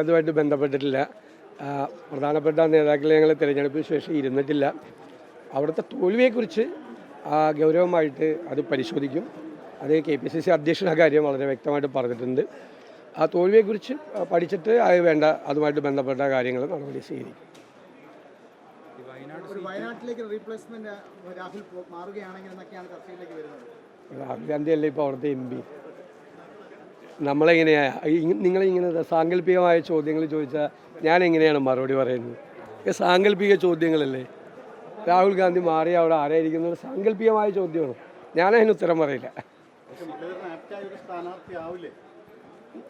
അതുമായിട്ട് ബന്ധപ്പെട്ടിട്ടില്ല. പ്രധാനപ്പെട്ട നേതാക്കളെ ഞങ്ങൾ തിരഞ്ഞെടുപ്പിന് ശേഷം ഇരുന്നിട്ടില്ല. അവിടുത്തെ തോൽവിയെക്കുറിച്ച് ഗൗരവമായിട്ട് അത് പരിശോധിക്കും. അത് കെ പി സി സി അധ്യക്ഷൻ ആ കാര്യം വളരെ വ്യക്തമായിട്ട് പറഞ്ഞിട്ടുണ്ട്. ആ തോൽവിയെക്കുറിച്ച് പഠിച്ചിട്ട് അത് വേണ്ട അതുമായിട്ട് ബന്ധപ്പെട്ട കാര്യങ്ങൾ നടപടി സ്വീകരിക്കും. ഒരു വയനാട്ടിലേക്ക് റീപ്ലേസ്മെന്റ് രാഹുൽ ഗാന്ധിയല്ലേ മാറുകയാണെങ്കിൽ എന്നൊക്കെയാണ് ചർച്ചയിലേക്ക് വരുന്നത്. രാഹുൽ ഗാന്ധി അല്ലേ ഇപ്പോൾ അവിടുത്തെ എം പി? നമ്മളെങ്ങനെയാ? ഇ- നിങ്ങളിങ്ങനെ സാങ്കല്പികമായ ചോദ്യങ്ങൾ ചോദിച്ചാൽ ഞാൻ എങ്ങനെയാണ് മറുപടി പറയുന്നത്? സാങ്കല്പിക ചോദ്യങ്ങളല്ലേ? രാഹുൽ ഗാന്ധി മാറി അവിടെ ആരായിരിക്കുന്നത്? സാങ്കല്പികമായ ചോദ്യമാണ്. ഞാൻ അതിന് ഉത്തരം പറയില്ല.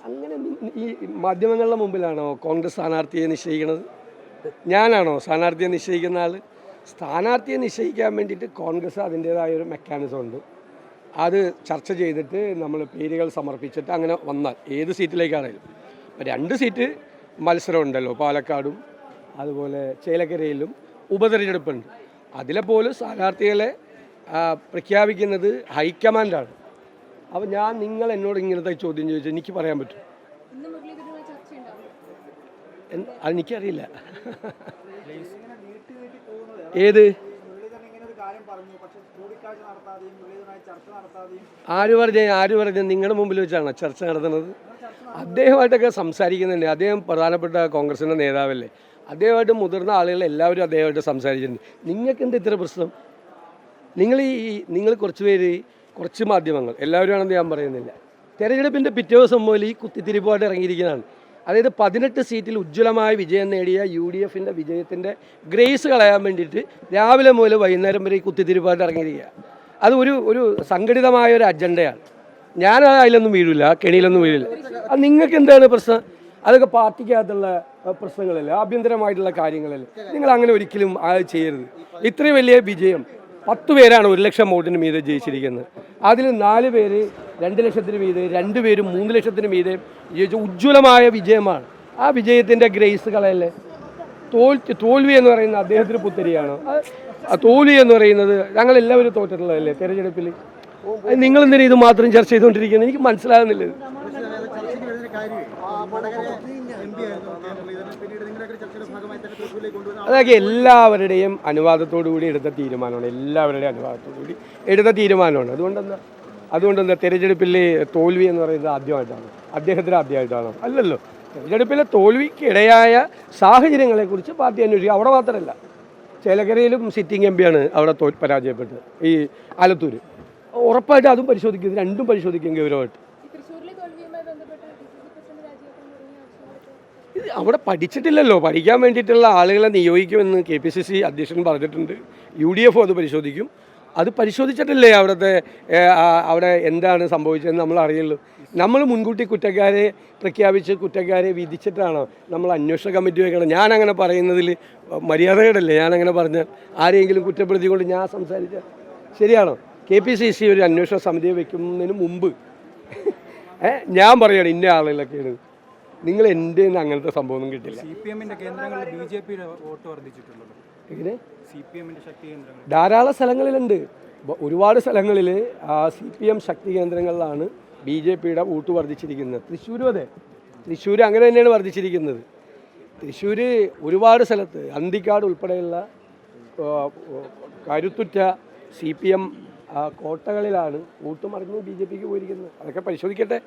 അങ്ങനെ ഈ മാധ്യമങ്ങളുടെ മുമ്പിലാണോ കോൺഗ്രസ് സ്ഥാനാർത്ഥിയെ നിശ്ചയിക്കുന്നത്? ഞാനാണോ സ്ഥാനാർത്ഥിയെ നിശ്ചയിക്കുന്ന ആൾ സ്ഥാനാർത്ഥിയെ നിശ്ചയിക്കാൻ വേണ്ടിയിട്ട് കോൺഗ്രസ് അതിന്റേതായ ഒരു മെക്കാനിസം ഉണ്ട്. അത് ചർച്ച ചെയ്തിട്ട് നമ്മൾ പേരുകൾ സമർപ്പിച്ചിട്ട് അങ്ങനെ വന്നാൽ ഏത് സീറ്റിലേക്കാണെങ്കിലും ഇപ്പം രണ്ട് സീറ്റ് മത്സരം ഉണ്ടല്ലോ പാലക്കാടും അതുപോലെ ചേലക്കരയിലും ഉപതെരഞ്ഞെടുപ്പുണ്ട്. അതിലെ പോലും സ്ഥാനാർത്ഥികളെ പ്രഖ്യാപിക്കുന്നത് ഹൈക്കമാൻഡാണ്. അപ്പോൾ ഞാൻ നിങ്ങൾ എന്നോട് ഇങ്ങനത്തെ ചോദ്യം ചോദിച്ചാൽ എനിക്ക് പറയാൻ പറ്റും അതെനിക്കറിയില്ല ഏത് മുരളീധരൻ ഇങ്ങനെ ഒരു കാര്യം ചർച്ച ആര് പറഞ്ഞ ആര് പറഞ്ഞ നിങ്ങളുടെ മുമ്പിൽ വെച്ചാണ് ചർച്ച നടത്തുന്നത്? അദ്ദേഹമായിട്ടൊക്കെ സംസാരിക്കുന്നുണ്ട്. അദ്ദേഹം പ്രധാനപ്പെട്ട കോൺഗ്രസിന്റെ നേതാവല്ലേ. അദ്ദേഹമായിട്ട് മുതിർന്ന ആളുകൾ എല്ലാവരും അദ്ദേഹമായിട്ട് സംസാരിച്ചിട്ടുണ്ട്. നിങ്ങൾക്ക് എന്ത് ഇത്ര പ്രശ്നം? നിങ്ങൾ ഈ നിങ്ങൾ കുറച്ച് പേര് കുറച്ച് മാധ്യമങ്ങൾ. എല്ലാവരും ആണെന്ന് ഞാൻ പറയുന്നില്ല. തെരഞ്ഞെടുപ്പിന്റെ പിറ്റേ ദിവസം മുതൽ ഈ കുത്തിത്തിരിപ്പായിട്ട് ഇറങ്ങിയിരിക്കുന്നതാണ്. അതായത് പതിനെട്ട് സീറ്റിൽ ഉജ്ജ്വലമായ വിജയം നേടിയ യു ഡി എഫിന്റെ വിജയത്തിന്റെ ഗ്രേസ് കളയാൻ വേണ്ടിയിട്ട് രാവിലെ മുതൽ വൈകുന്നേരം വരെ ഈ കുത്തിത്തിരിപ്പായിട്ട് ഇറങ്ങിയിരിക്കുക. അത് ഒരു ഒരു സംഘടിതമായ ഒരു അജണ്ടയാണ്. ഞാൻ അതിലൊന്നും വീഴില്ല കെണിയിലൊന്നും വീഴില്ല അത് നിങ്ങൾക്ക് എന്താണ് പ്രശ്നം? അതൊക്കെ പാർട്ടിക്കകത്തുള്ള പ്രശ്നങ്ങളല്ലേ? ആഭ്യന്തരമായിട്ടുള്ള കാര്യങ്ങളല്ലേ? നിങ്ങൾ അങ്ങനെ ഒരിക്കലും ചെയ്യരുത്. ഇത്രയും വലിയ വിജയം പത്ത് പേരാണ് ഒരു ലക്ഷം വോട്ടിന് മീതെ ജയിച്ചിരിക്കുന്നത്. അതിൽ നാല് പേര് രണ്ട് ലക്ഷത്തിന് മീതെ രണ്ടുപേരും പേര് മൂന്ന് ലക്ഷത്തിന് മീതെ ഉജ്ജ്വലമായ വിജയമാണ്. ആ വിജയത്തിന്റെ ഗ്രേസ് കളയല്ലേ? തോൽ തോൽവി എന്ന് പറയുന്ന അദ്ദേഹത്തിന് പുത്തരിയാണ്? തോൽവി എന്ന് പറയുന്നത് ഞങ്ങൾ എല്ലാവരും തോറ്റിട്ടുള്ളതല്ലേ തിരഞ്ഞെടുപ്പിൽ? നിങ്ങൾ എന്തിനാ ഇത് മാത്രം ചർച്ച ചെയ്തുകൊണ്ടിരിക്കുന്നത്? എനിക്ക് മനസ്സിലാകുന്നില്ല അതൊക്കെ എല്ലാവരുടെയും അനുവാദത്തോടു കൂടി എടുത്ത തീരുമാനമാണ്. എല്ലാവരുടെയും അനുവാദത്തോടു കൂടി എടുത്ത തീരുമാനമാണ്. അതുകൊണ്ടെന്താ? അതുകൊണ്ടെന്താ തെരഞ്ഞെടുപ്പിൽ തോൽവി എന്ന് പറയുന്നത് ആദ്യമായിട്ടാണ്. അദ്ദേഹത്തിന് ആദ്യമായിട്ടാണ്. അല്ലല്ലോ. തെരഞ്ഞെടുപ്പിലെ തോൽവിക്കിടയായ സാഹചര്യങ്ങളെക്കുറിച്ച് പാർട്ടി അന്വേഷിക്കുക അവിടെ മാത്രമല്ല. ചേലക്കരയിലും സിറ്റിംഗ് എം പിയാണ് അവിടെ തോ പരാജയപ്പെട്ടത്. ഈ ആലത്തൂർ ഉറപ്പായിട്ട് അതും പരിശോധിക്കും. രണ്ടും പരിശോധിക്കും ഗൗരവമായിട്ട്. ഇത് അവിടെ പഠിച്ചിട്ടില്ലല്ലോ. പഠിക്കാൻ വേണ്ടിയിട്ടുള്ള ആളുകളെ നിയോഗിക്കുമെന്ന് കെ പി സി സി അധ്യക്ഷൻ പറഞ്ഞിട്ടുണ്ട്. യു ഡി എഫും അത് പരിശോധിക്കും. അത് പരിശോധിച്ചിട്ടില്ലേ അവിടുത്തെ അവിടെ എന്താണ് സംഭവിച്ചതെന്ന് നമ്മൾ അറിയുള്ളൂ. നമ്മൾ മുൻകൂട്ടി കുറ്റക്കാരെ പ്രഖ്യാപിച്ച് കുറ്റക്കാരെ വിധിച്ചിട്ടാണോ നമ്മൾ അന്വേഷണ കമ്മിറ്റി വെക്കണം? ഞാനങ്ങനെ പറയുന്നതിൽ മര്യാദകേടല്ലേ. ഞാനങ്ങനെ പറഞ്ഞാൽ ആരെങ്കിലും കുറ്റപ്പെടുത്തിക്കൊണ്ട് ഞാൻ സംസാരിച്ച ശരിയാണോ? കെ പി സി സി ഒരു അന്വേഷണ സമിതിയെ വെക്കുന്നതിന് മുമ്പ്. ഞാൻ പറയണം ഇന്ന ആളുകളൊക്കെയാണ്. നിങ്ങൾ എന്റെ അങ്ങനത്തെ സംഭവമൊന്നും കിട്ടില്ല സി പി എമ്മിന്റെ കേന്ദ്രങ്ങളിൽ ബി ജെ പിയുടെ വോട്ട് വർദ്ധിച്ചിട്ടുള്ളത് എങ്ങനെ? സി പി എമ്മിന്റെ ശക്തി കേന്ദ്രങ്ങൾ ധാരാളം സ്ഥലങ്ങളിലുണ്ട്. ഒരുപാട് സ്ഥലങ്ങളിൽ സി പി എം ശക്തി കേന്ദ്രങ്ങളിലാണ് ബി ജെ പിയുടെ വോട്ട് വർദ്ധിച്ചിരിക്കുന്നത്. തൃശ്ശൂരും അതെ. തൃശ്ശൂർ അങ്ങനെ തന്നെയാണ് വർദ്ധിച്ചിരിക്കുന്നത്. തൃശ്ശൂർ ഒരുപാട് സ്ഥലത്ത് അന്തിക്കാട് ഉൾപ്പെടെയുള്ള കരുത്തുറ്റ സി പി എം കോട്ടകളിലാണ് വോട്ട് മറിഞ്ഞ് ബി ജെ പിക്ക് പോയിരിക്കുന്നത്. അതൊക്കെ പരിശോധിക്കട്ടെ.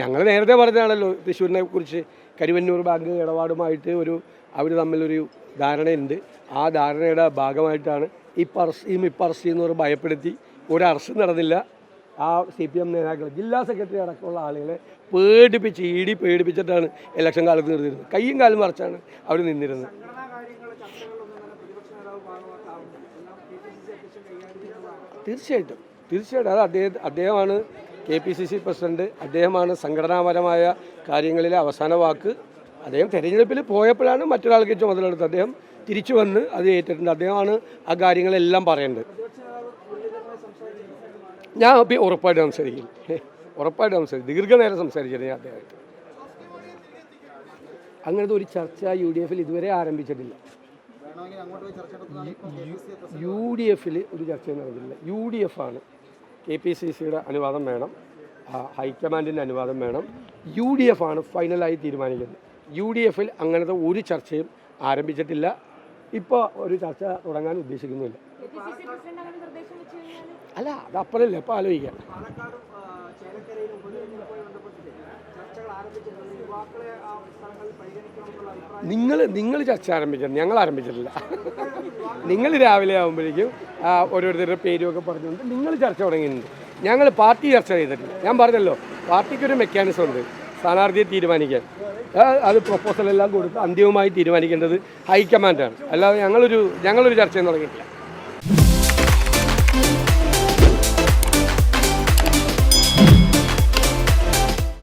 ഞങ്ങൾ നേരത്തെ പറഞ്ഞതാണല്ലോ തൃശ്ശൂരിനെ കുറിച്ച് കരുവന്നൂർ ബാങ്ക് ഇടപാടുമായിട്ട് ഒരു അവർ തമ്മിലൊരു ധാരണയുണ്ട്. ആ ധാരണയുടെ ഭാഗമായിട്ടാണ് ഈ ഇപ്പർസിയും ഇപ്പർസിയും എന്ന് പറഞ്ഞ് ഭയപ്പെടുത്തി ഒരു അറസ്റ്റ് നടന്നില്ല. ആ സി പി എം നേതാക്കൾ ജില്ലാ സെക്രട്ടറി അടക്കമുള്ള ആളുകളെ പേടിപ്പിച്ച് ഇടി പേടിപ്പിച്ചിട്ടാണ് ഇലക്ഷൻ കാലത്ത് നിർത്തിയിരുന്നത്. കയ്യും കാലും മറിച്ചാണ് അവർ നിന്നിരുന്നത്. തീർച്ചയായിട്ടും. തീർച്ചയായിട്ടും. അത് അദ്ദേഹം അദ്ദേഹമാണ് K P C C president. അദ്ദേഹമാണ് സംഘടനാപരമായ കാര്യങ്ങളിലെ അവസാന വാക്ക്. അദ്ദേഹം തെരഞ്ഞെടുപ്പിൽ പോയപ്പോഴാണ് മറ്റൊരാൾക്ക് ചുമതലെടുത്ത് അദ്ദേഹം തിരിച്ചു വന്ന് അത് ഏറ്റിട്ടുണ്ട് അദ്ദേഹമാണ് ആ കാര്യങ്ങളെല്ലാം പറയേണ്ടത്. ഞാൻ ഉറപ്പായിട്ട് സംസാരിക്കും. ഉറപ്പായിട്ട് സംസാരിക്കും. ദീർഘനേരം സംസാരിച്ചിരുന്നു ഞാൻ അദ്ദേഹമായിട്ട്. അങ്ങനത്തെ ഒരു ചർച്ച യു ഡി എഫിൽ ഇതുവരെ ആരംഭിച്ചിട്ടില്ല. യു ഡി എഫിൽ ഒരു ചർച്ചയും നടന്നിട്ടില്ല യു ഡി എഫ് ആണ് കെ പി സി സിയുടെ അനുവാദം വേണം. ഹൈക്കമാൻഡിന്റെ അനുവാദം വേണം. യു ഡി എഫ് ആണ് ഫൈനലായി തീരുമാനിക്കുന്നത്. യു ഡി എഫിൽ അങ്ങനത്തെ ഒരു ചർച്ചയും ആരംഭിച്ചിട്ടില്ല. ഇപ്പോൾ ഒരു ചർച്ച തുടങ്ങാൻ ഉദ്ദേശിക്കുന്നില്ല. അല്ല അത് അപ്പോഴല്ലേ അപ്പോൾ ആലോചിക്കാം ആ നിങ്ങൾ നിങ്ങൾ ചർച്ച ആരംഭിച്ചത് ഞങ്ങൾ ആരംഭിച്ചിട്ടില്ല. നിങ്ങൾ രാവിലെ ആകുമ്പോഴേക്കും ഓരോരുത്തരുടെ പേരുമൊക്കെ പറഞ്ഞുകൊണ്ട് നിങ്ങൾ ചർച്ച തുടങ്ങിയിട്ടുണ്ട്. ഞങ്ങൾ പാർട്ടി ചർച്ച ചെയ്തിട്ടില്ല. ഞാൻ പറഞ്ഞല്ലോ പാർട്ടിക്കൊരു മെക്കാനിസം ഉണ്ട്. സ്ഥാനാർത്ഥിയെ തീരുമാനിക്കാൻ. അത് പ്രൊപ്പോസൽ എല്ലാം കൊടുത്ത് അന്തിമമായി തീരുമാനിക്കേണ്ടത് ഹൈക്കമാൻഡാണ് അല്ലാതെ ഞങ്ങളൊരു ഞങ്ങളൊരു ചർച്ചയും തുടങ്ങിയിട്ടില്ല.